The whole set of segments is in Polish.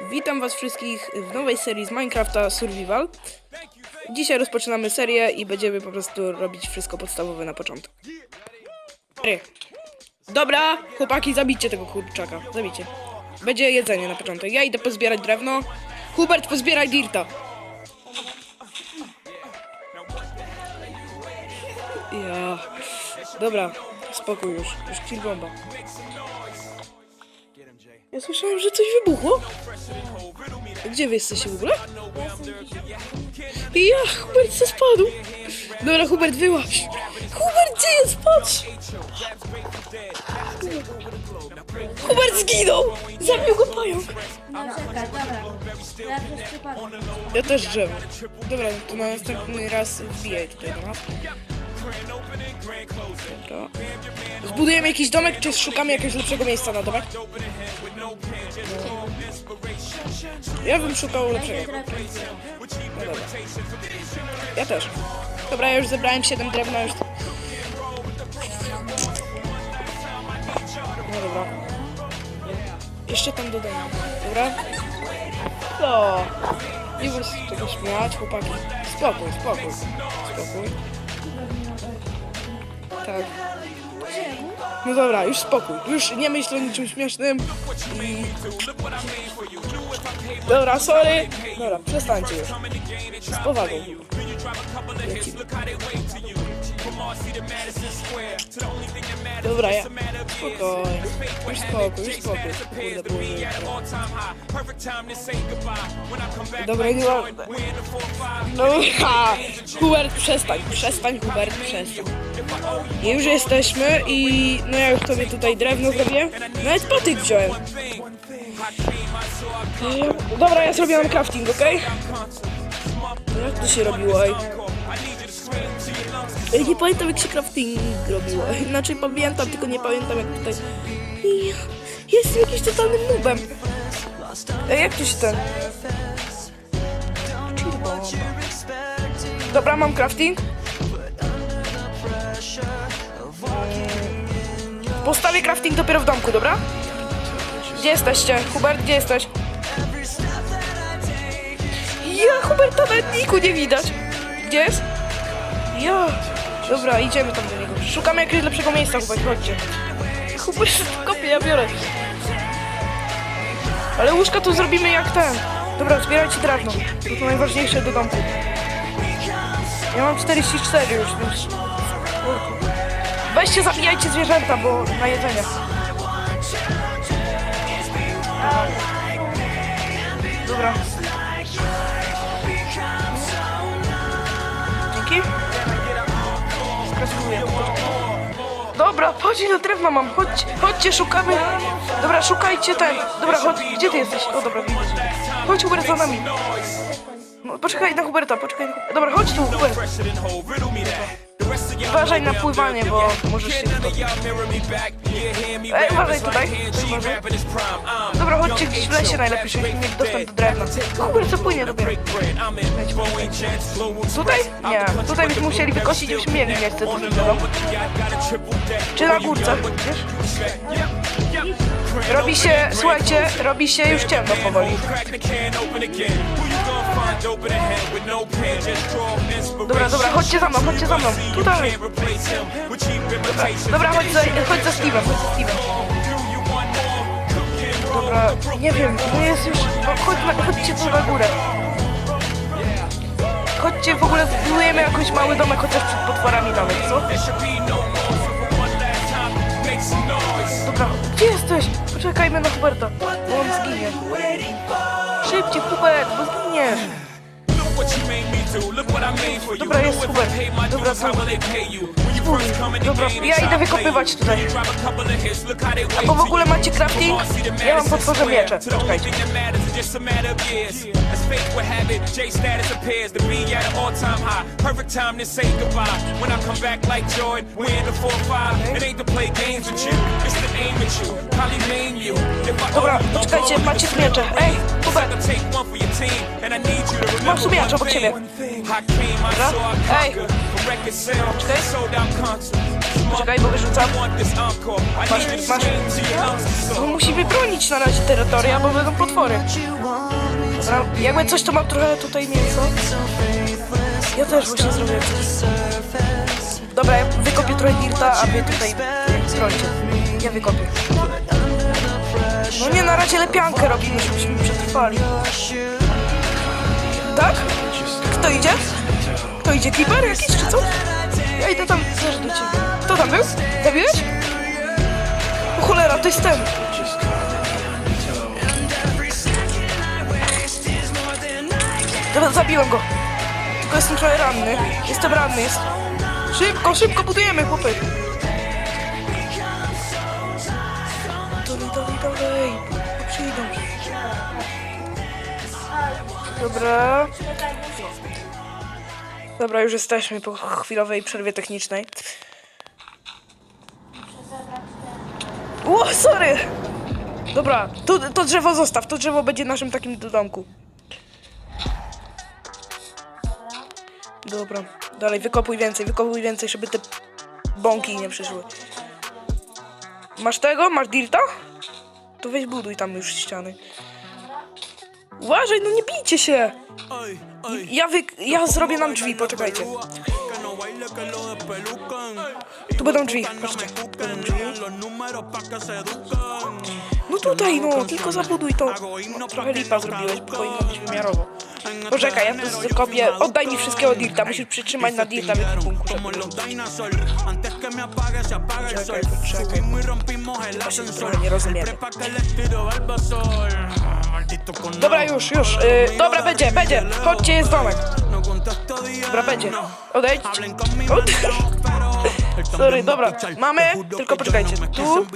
Witam was wszystkich w nowej serii z Minecrafta Survival. Dzisiaj rozpoczynamy serię i będziemy po prostu robić wszystko podstawowe na początek. Dobra, chłopaki, zabijcie tego kurczaka. Zabijcie. Będzie jedzenie na początek. Ja idę pozbierać drewno. Hubert, pozbieraj dirta. Ja. Dobra, spokój już. Już chill bomba. Ja słyszałem, że coś wybuchło. Gdzie wy jesteście w ogóle? Ja, Hubert se spadł. Dobra, Hubert, wyłaź. Hubert, gdzie jest? Patrz. Hubert zginął. Zabił go pająk. No dobra. Ja też drzewo. Dobra, to na następny raz wbijaj tutaj do. Dobra. Zbudujemy jakiś domek, czy szukamy jakiegoś lepszego miejsca na domek? Ja bym szukał lepszego. No dobra. Ja też. Dobra, ja już zebrałem 7 drewna już. No dobra. Jeszcze tam dodam. Dobra? No. Nie bądź z tego śmiać, chłopaki. Spokój, spokój. Spokój. Tak. No dobra, już spokój. Już nie myśl o niczym śmiesznym. Dobra, sorry. Dobra, przestańcie. Z powagą. Lecimy. Dobra, ja... Spokojnie. Już spokój, już spokój. Kurde, ma... No, ha! Hubert, przestań, przestań, Hubert, przestań. I już jesteśmy i no ja już sobie tutaj drewno zrobię. Nawet patyk wziąłem. Dobra, ja zrobiłam crafting, okej? Jak to się robiło, ej? Nie pamiętam jak się crafting robiło. Inaczej pamiętam, tylko nie pamiętam jak tutaj... I- Jestem jakimś totalnym nubem. Ej, jak to się ten... Dobra, mam crafting. Postawię crafting dopiero w domku, dobra? Gdzie jesteście? Hubert, gdzie jesteś? Ja, Huberta nawet niku nie widać. Gdzie jest? Ja. Dobra, idziemy tam do niego. Szukamy jakiegoś lepszego miejsca, Hubert, chodźcie. Hubert, kopię, ja biorę. Ale łóżka tu zrobimy jak ten. Dobra, zbierajcie drewno. To to najważniejsze do domku. Ja mam 44 już, więc... Weźcie, zabijajcie zwierzęta, bo na jedzenie. Dobra. Skraskuję. Dobra, chodź na drewno mam, chodź, chodźcie, szukamy. Dobra, szukajcie ten. Dobra, chodź, gdzie ty jesteś? O, dobra, widzę. Chodź, Hubert, za nami. No, poczekaj na Huberta, poczekaj na Huberta. Dobra, chodź tu, Hubert. Uważaj na pływanie, bo możesz się. Ej, uważaj tutaj. Uważaj. Dobra, chodźcie gdzieś w lesie najlepiej, żebyśmy mieli dostęp do drewna. Hubert, co płynie dopiero? Tutaj? Nie, tutaj byśmy musieli wykosić, żebyśmy mieli miejsce do tego. Czy na górce, wiesz? Robi się, słuchajcie, robi się już ciemno powoli. Dobra, dobra, chodźcie za mną, chodźcie za mną. Tutaj. Dobra, chodź za, chodź za Steve'em, chodź za Steve'em. Dobra, nie wiem, to jest już... No, chodź na, chodźcie tu na górę. Chodźcie, w ogóle zbudujemy jakiś mały domek, chociaż przed potworami nawet, co? Dobra, gdzie jesteś? Poczekajmy na Huberta, bo on zginie. Szybciej, Hubert, bo zginiesz. Dobra, jest Hubert. Dobra. Spój. Dobra, ja idę wykopywać tutaj. A bo w ogóle macie crafting? Ja mam potworzę miecze. Poczekajcie. As fate would have it, J status appears to be at an all-time high. Perfect time to say goodbye. When I come back like Jordan, we're in the 4-5. It ain't to play games with you, it's to aim at you. Probably name you. If I Dobra, poczekajcie, macie miecze. Ej, Tu miecz one obok I Dobra? Ej. Czekaj, bo wyrzucam. Masz, masz. soar. musimy bronić na razie terytoria, bo będą potwory. Dobra, jakby coś to mam trochę tutaj mięso. Ja też właśnie zrobię. Dobra, ja wykopię trochę dirta, a wy tutaj brońcie. Ja wykopię. No nie, na razie lepiankę robimy, żebyśmy przetrwali. Tak? Kto idzie? Kto idzie? Creeper jakiś czy co? Ja idę tam też do ciebie. Kto tam był? Zabiłeś? O cholera, to jest ten. Dobra, zabiłem go. Tylko jestem trochę ranny. Jestem ranny, jest. Szybko, szybko budujemy, chłopy. Dalej, dalej, dalej. Przyjdą. Dobra. Dobra, już jesteśmy po chwilowej przerwie technicznej. O, sorry! Dobra, to, to drzewo zostaw, to drzewo będzie naszym takim do domku. Dobra, dalej wykopuj więcej, wykopuj więcej, żeby te bąki nie przyszły. Masz tego? Masz dirta? To weź buduj tam już ściany. Uważaj, no nie bijcie się! Ja, wy... ja zrobię nam drzwi, poczekajcie. Tu będą drzwi, patrzcie. No tutaj, no, tylko zabuduj to. No, trochę lipa zrobiłeś, bo powinno być wymiarowo. Poczekaj, ja to zakopię. Oddaj mi wszystkiego dirta, musisz przytrzymać na dirta w ekwipunku, żeby Czekaj, poczekaj. Właśnie trochę nie rozumiemy. Dobra, już, już. Yy, dobra, będzie, będzie. Chodźcie, jest domek. Dobra, będzie. Odejdź. Odejdź. Sorry, dobra. Mamy, tylko poczekajcie. Tu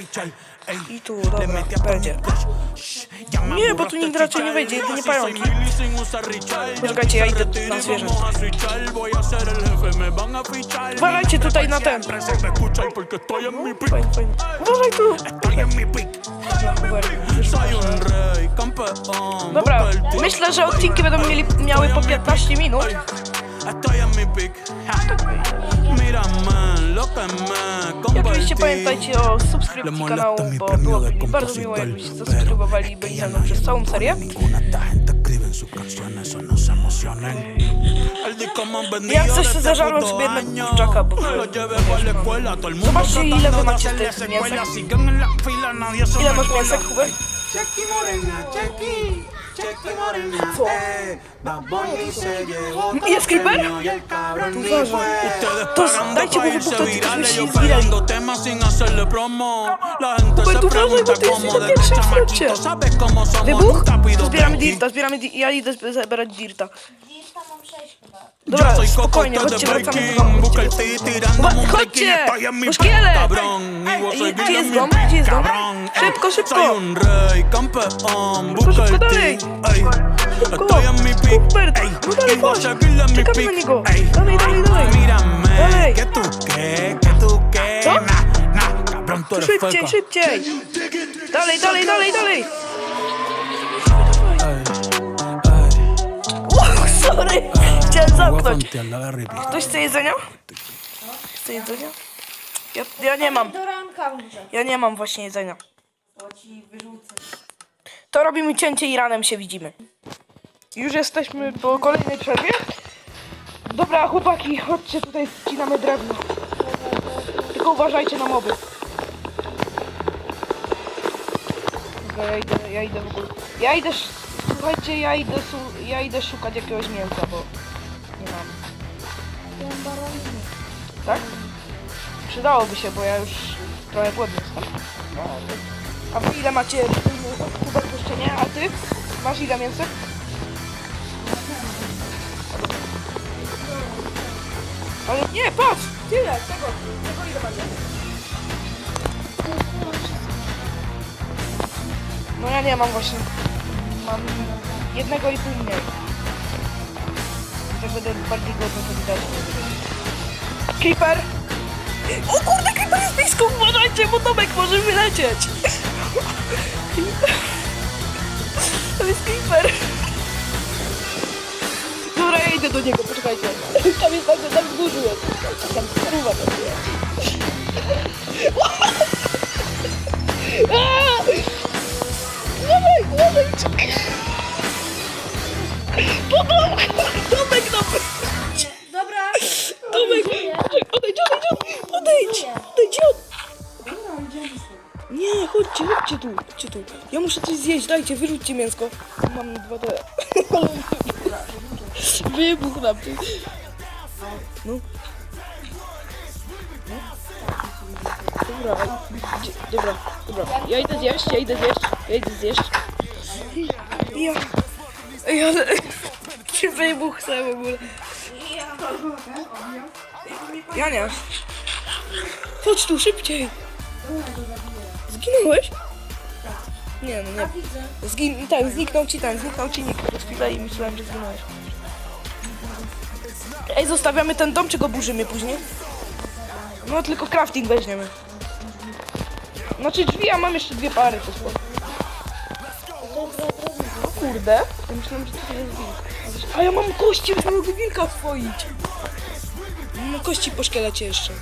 i tu, dobra, będzie. Nie, bo tu nikt raczej nie wejdzie, jedynie pająki. Poczekajcie, ja idę na zwierzę. Uważajcie tutaj na ten. Fajnie, fajnie. Uważaj tu. Dobra, myślę, że odcinki będą mieli, miały po 15 minut. Estoy oczywiście pamiętajcie o subskrypcji kanału, bo byłoby mi bardzo miło, jakbyście zasubskrybowali i byli ze mną przez całą serię. No de to este zażarłem sobie jednego kurczaka, bo- Zobaczcie, ile wy macie tych mięsek. Ile masz mięsek, Hubert? Jackie Morena, Jackie, Es Creeper? Ustedes To pagando dajcie mu pa' irse wybuchnąć, to virales, yo pegando temas sin hacerle promo. La gente se pregunta cómo de pierwszym chamaquito sabes cómo somos, nunca pido zbieramy dirta, zbieramy dirta. Ja idę zabierać dirta. Dirta mam 6 chyba. Dobra, spokojnie, chodźcie, de wracamy do domu. Tirando. Chodźcie! Seguís gdzie jest dom? Gdzie jest cabrón. Szybko, szybko. Soy un rey, campeón. Busca el ti. Estoy en mi pick. Ey, y en mi pick. Ey. Mírame, que tú qué, que tú qué. Cabrón, tú eres Szybciej, feca. szybciej! Dalej, dalej, dalej, dalej! Sorry! Chciałem voy a zamknąć. Ktoś chce jedzenia? Chce jedzenia? Ja, ja nie mam. Do ranka muszę. Ja nie mam właśnie jedzenia. To ci wyrzucę. To robimy cięcie i ranem się widzimy. Już jesteśmy po kolejnej przerwie. Dobra, chłopaki, chodźcie tutaj, ścinamy drewno. Tylko uważajcie na moby. Dobra, ja idę, ja idę w ogóle. Ja idę, słuchajcie, ja idę, ja idę szukać jakiegoś mięsa, bo nie mam. Tak? Przydałoby się, bo ja już trochę głodny jestem. A wy ile macie? Hubert jeszcze nie, a ty? Masz ile mięsek? Ale nie, patrz! Tyle, tego, tego ile macie? No ja nie mam właśnie. Mam jednego i pół mniej. Tak będę bardziej głodny, to widać. Creeper! O kurde, Creeper jest blisko! Uważajcie, bo domek może wylecieć! To jest Creeper! Dobra, ja idę do niego, poczekajcie. Tam jest, tam, tam w górze jest. Tam spruwa tam jest. Dawaj, dawaj, czekaj. Chodźcie tu. Ja muszę coś zjeść, dajcie, wyrzućcie mięsko. Mam 2D. Wybuch na mnie. No. Dobra, dobra, dobra. Ja idę zjeść, ja idę zjeść, ja idę zjeść. Ja... Ja... Czy wybuch chcę w ogóle? Ja nie. Chodź tu, szybciej. Zginąłeś? Nie, no nie. Zgin tak, zniknął ci ten, zniknął ci nikt przez chwilę i myślałem, że zginąłeś. Ej, zostawiamy ten dom, czy go burzymy później? No tylko crafting weźmiemy. Znaczy drzwi, ja mam jeszcze dwie pary, to spoko. O kurde, ja myślałem, że to jest wilk. A ja mam kości, już mogę wilka swoić. Mam kości po szkielecie jeszcze.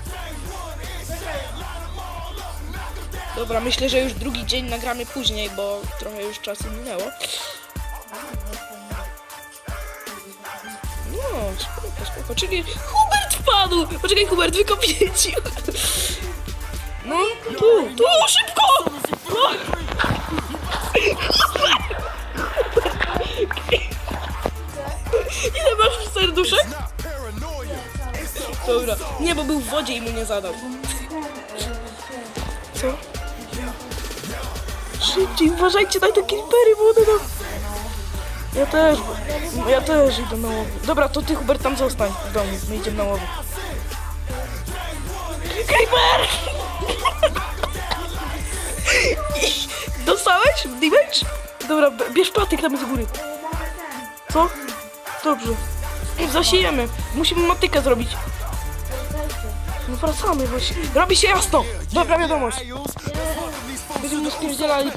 Dobra, myślę, że już drugi dzień nagramy później, bo trochę już czasu minęło. No, spoko, spoko. Czyli Hubert wpadł! Poczekaj, Hubert, wykopię. No, tu, tu, szybko! No. Ile masz serduszek? Dobra. Nie, bo był w wodzie i mu nie zadał. Co? Szybciej, uważajcie na te creepery, bo one nam... Ja też, ja też idę na łowy. Dobra, to ty Hubert tam zostań w domu, my idziemy na łowy. Creeper! Dostałeś? Damage? Dobra, bierz patyk tam z góry. Co? Dobrze. Zasiejemy. Musimy motykę zrobić. No wracamy właśnie. Robi się jasno! Dobra wiadomość. Będziemy spierdzielali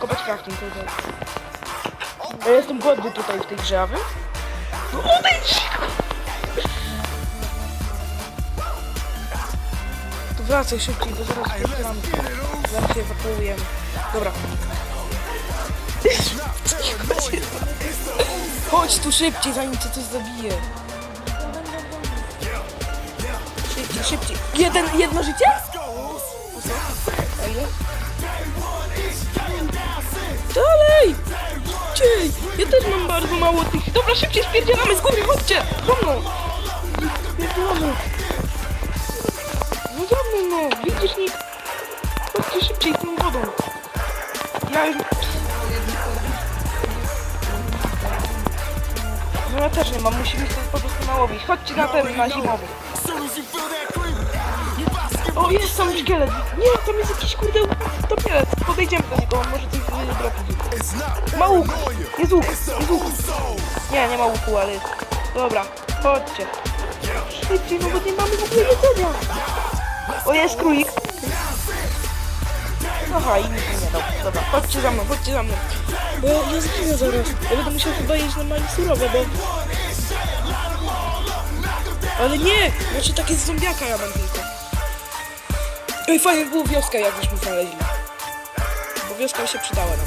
kopać crafting. to tak. Ja jestem głodny tutaj w tej grze, a wy? No odejdź! To wracaj szybciej, bo zaraz spierdzielamy. Zaraz się ewakuujemy. Dobra. Chodź tu szybciej, zanim cię coś zabije. Szybciej, szybciej. Jeden, jedno życie? Elo? Dalej! Szybciej! Ja też mam bardzo mało tych... Dobra, szybciej spierdzielamy z góry, chodźcie! Za mną! Spierdzielamy. No za mną, no! Widzisz, nikt? Chodźcie szybciej z tą wodą. Ja już... No ja też nie mam, musimy sobie po prostu nałowić. Chodźcie na ten, na zimowy. O, jest tam szkielet. Nie, tam jest jakiś kurde topielec. Podejdziemy do niego, może coś dropić. Ma łuk. Jest łuk, jest łuk. Nie, nie ma łuku, ale jest. Dobra, chodźcie. Szybciej, no bo nie mamy w ogóle jedzenia. O, jest królik. Aha, i nic nie dał. Dobra, chodźcie za mną, chodźcie za mną. Bo ja, ja zginę zaraz. Ja będę musiał chyba jeść normalnie surowe, bo... Ale nie! Znaczy takie z zombiaka ja mam tylko. Ej, fajnie by było wioskę jakbyśmy znaleźli. Bo wioska się przydała nam.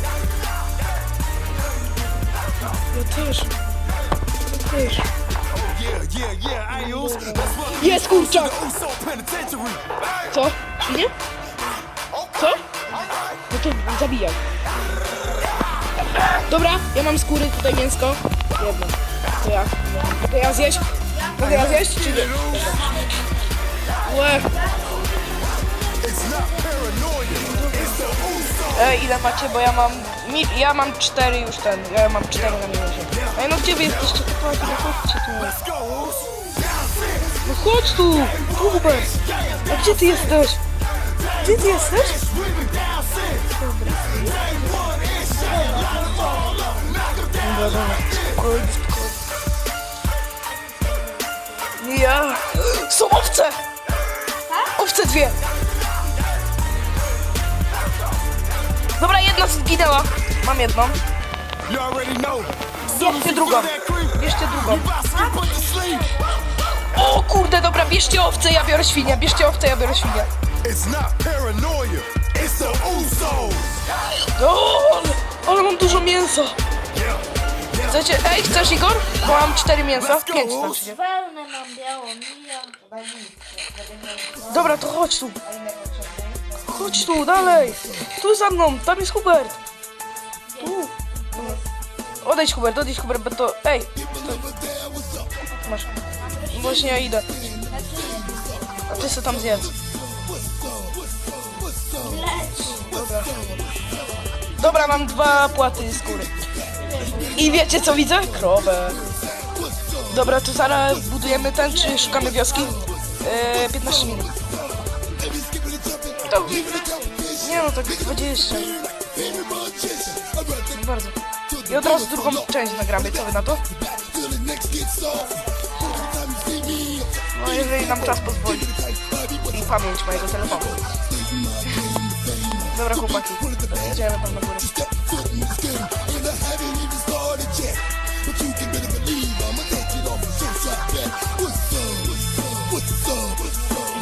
Ja też. Ja też. Jest kurczak! Co? Świnie? Co? No to zabijam. Dobra, ja mam skóry, tutaj mięsko. Jedno. To ja. Mogę ja zjeść? Mogę ja zjeść, czy nie? E, ile macie, bo ja mam... Mi, ja mam cztery już ten, ja mam cztery na minusie. Ej, no gdzie wy jesteście? Chłopaki, no chodźcie tu. No chodź tu! Hubert! A gdzie ty jesteś? Gdzie ty jesteś? Dobra, dobra. Spokojnie, spokojnie. Ja. Są owce! Owce dwie! Dobra, jedna zginęła. Mam jedną. Jeszcze drugą. Bierzcie drugą. O kurde, dobra, bierzcie owce, ja biorę świnię, bierzcie owce, ja biorę Usos. O, ale, ale mam dużo mięsa. Chcecie, ej, chcesz Igor? Bo mam cztery mięsa, pięć znaczy mam białą. Dobra, to chodź tu. Chodź tu, dalej. Tu za mną, tam jest Hubert. Tu. Odejdź Hubert, odejdź Hubert, bo to... Ej. Masz. Właśnie ja idę. A ty co tam zjedz. Dobra. Dobra, mam dwa płaty skóry. I wiecie co widzę? Krowę. Dobra, to zaraz budujemy ten, czy szukamy wioski? Eee, 15 minut. To... Nie no, tak 20. No bardzo. I od razu drugą część nagramy, co wy na to? No jeżeli nam czas pozwoli. I pamięć mojego telefonu. Dobra chłopaki, idziemy tam na górę.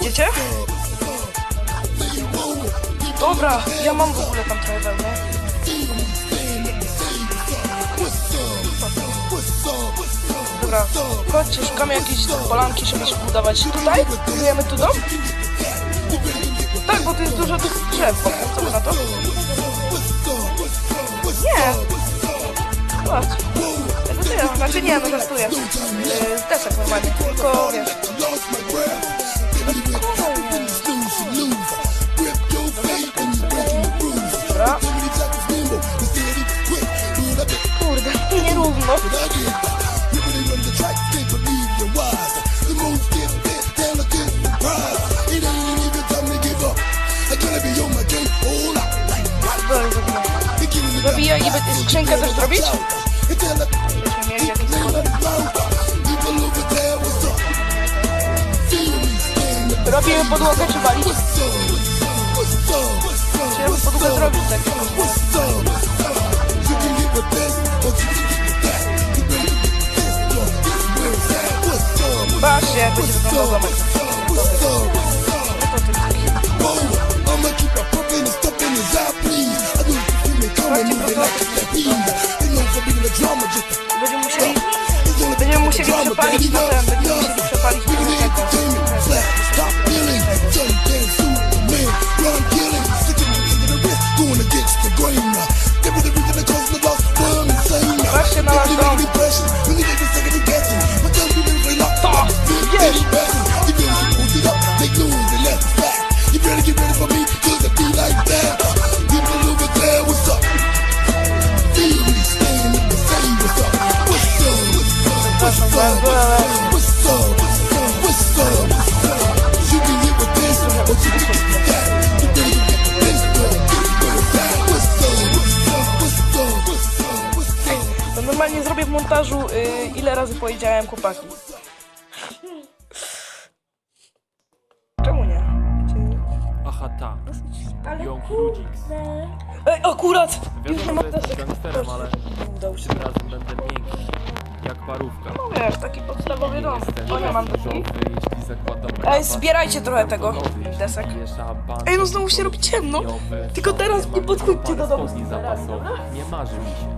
Idziecie? Dobra, ja mam w ogóle tam trochę wełny. Dobra, chodźcie, szukamy jakiejś polanki, żeby się budować tutaj. Budujemy tu dom? Tak, bo tu jest dużo tych drzew. Co wy na to? Nie. Chodź. Tego ty, znaczy nie, no żartuję. Yy, desek normalnie, tylko wiesz. Zabiję i zrobić? Podłogę czy walić? Czy podłogę zrobić tak? Drama, just Będziemy musieli, będziemy musieli będziemy musieli przepalić montażu y, ile razy powiedziałem chłopaki. Czemu nie? Aha, ta. Ale. Ludix. Ej, akurat! Już nie Wiadomo, mam że jestem desek. gangsterem, ale tym razem będę miękki. Jak parówka. No wiesz, taki podstawowy dom. O, nie mam zakładam Ej, zbierajcie trochę tego, desek. Ej, no znowu się robi ciemno. Tylko teraz nie podchodźcie do domu. Nie marzy mi się.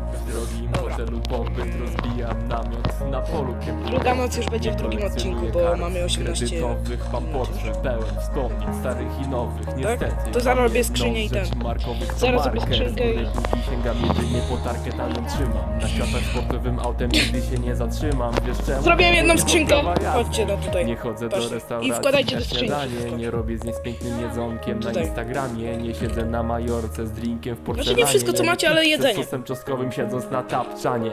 Hotelu pobyt rozbijam namiot na polu. Druga noc już będzie w drugim odcinku, bo mamy 18 kredytowych Mam portfel pełen wspomnień starych i nowych Niestety To zaraz robię skrzynię i ten. markowych Zaraz robię marker, skrzynkę i- której długi sięgam jedynie po tarkę talent trzymam Na światach sportowym autem nigdy się nie zatrzymam Wiesz czemu? Zrobiłem jedną skrzynkę. jazdy. Chodźcie no tutaj. Nie chodzę Patrzcie. do restauracji I wkładajcie na do śniadanie, wszystko. Nie robię z niej z pięknym jedzonkiem Tutaj. Na Instagramie Nie siedzę na majorce z drinkiem w porcelanie Znaczy nie wszystko, co macie, ale jedzenie. Z sosem czosnkowym siedząc na tapczanie.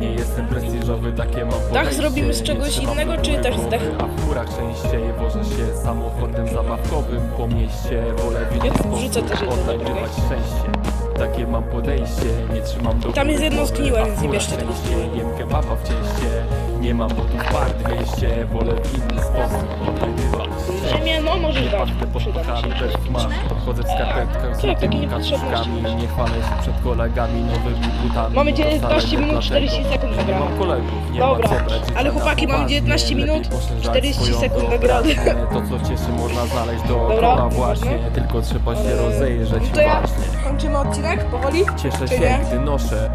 Nie jestem prestiżowy, takie mam podejście. Zrobimy z czegoś innego, czy też z dechu? A w górach częściej wożę się samochodem zabawkowym Po mieście. Wolę Ja wiedzieć tu wrzucę też odnajdywać szczęście. Takie mam podejście, nie trzymam do Tam jest jedno zgniłe, więc nie bierzcie tego Jem kebaba w cieście, nie mam butów bar 200 Wolę w inny sposób odnajdywać Ziemię, no możesz dać. Przyda mi się. Ma Chodzę w skarpetkach z tymi kaczuszkami Nie chwalę się przed kolegami nowymi butami Mamy To 19 wcale nie minut, 40 dlatego, sekund Nie mam kolegów, nie Dobra, ma co brać życia ale chłopaki, mamy poważnie. 19 Lepiej minut, poszerzać 40 swoją sekund wyobraźnię. To co cieszy można znaleźć dookoła Dobra, właśnie. Tylko trzeba się rozejrzeć To ja właśnie kończymy odcinek powoli? Cieszę się, gdy noszę